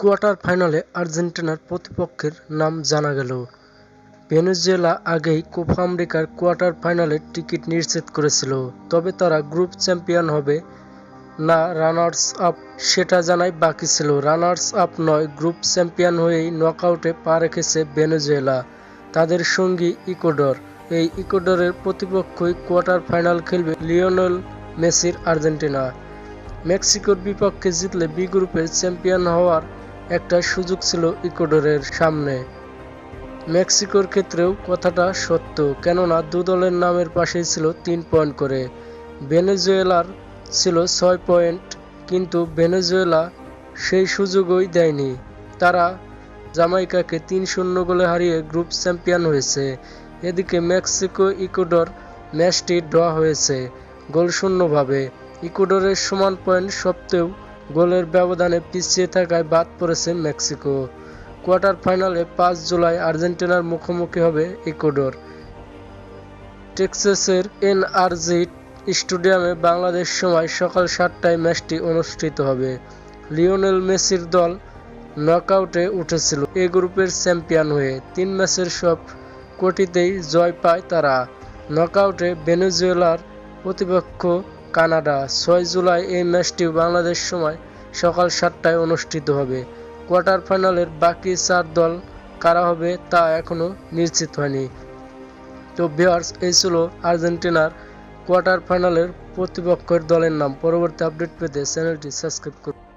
Quarter ফাইনালে আর্জেন্টিনার প্রতিপক্ষের নাম জানা গেল। ভেনেজুয়েলা আগেই কোপা আমেরিকার কোয়ার্টার ফাইনালের টিকিট নিশ্চিত করেছিল, তবে তারা গ্রুপ চ্যাম্পিয়ন হবে না রানার্স আপ সেটা জানাই বাকি ছিল। রানার্স আপ নয়, গ্রুপ চ্যাম্পিয়ন হয়েই নকআউটে পা রেখেছে ভেনেজুয়েলা। তাদের সঙ্গী ইকোডর। এই ইকোডরের প্রতিপক্ষই কোয়ার্টার ফাইনাল খেলবে লিওনেল মেসির আর্জেন্টিনা। মেক্সিকোর বিপক্ষে জিতলে বি গ্রুপের চ্যাম্পিয়ন হওয়ার একটা সুযোগ ছিল ইকুয়েডরের সামনে। মেক্সিকোর ক্ষেত্রেও কথাটা সত্য, কেননা দু দলের নামের পাশেই ছিল তিন পয়েন্ট করে। ভেনেজুয়েলার ছিল ছয় পয়েন্ট, কিন্তু ভেনেজুয়েলা সেই সুযোগই দেয়নি। তারা জামাইকাকে তিন শূন্য গোলে হারিয়ে গ্রুপ চ্যাম্পিয়ন হয়েছে। এদিকে মেক্সিকো ইকুয়েডর ম্যাচটি ড্র হয়েছে গোলশূন্যভাবে ইকুয়েডরের সমান পয়েন্ট সত্ত্বেও গোলের ব্যবধানে পিছিয়ে থাকায় বাদ পড়েছে মেক্সিকো। কোয়ার্টার ফাইনালে পাঁচ জুলাই আর্জেন্টিনার মুখোমুখি হবে ইকুয়েডর। টেক্সাসের এনআরজি স্টেডিয়ামে বাংলাদেশ সময় সকাল সাতটায় ম্যাচটি অনুষ্ঠিত হবে। লিওনেল মেসির দল নকআউটে উঠেছিল এ গ্রুপের চ্যাম্পিয়ন হয়ে। তিন ম্যাচের সব কোটিতেই জয় পায় তারা। নকআউটে ভেনেজুয়েলার প্রতিপক্ষ কানাডা, ছয় জুলাই এই ম্যাচটি বাংলাদেশ সময় সকাল সাতটায় অনুষ্ঠিত হবে। কোয়ার্টার ফাইনালের বাকি চার দল কারা হবে তা এখনও নিশ্চিত হয়নি। তো ভিওয়ার্স এই ছিল আর্জেন্টিনার কোয়ার্টার ফাইনালের প্রতিপক্ষের দলের নাম। পরবর্তী আপডেট পেতে চ্যানেলটি সাবস্ক্রাইব করুন।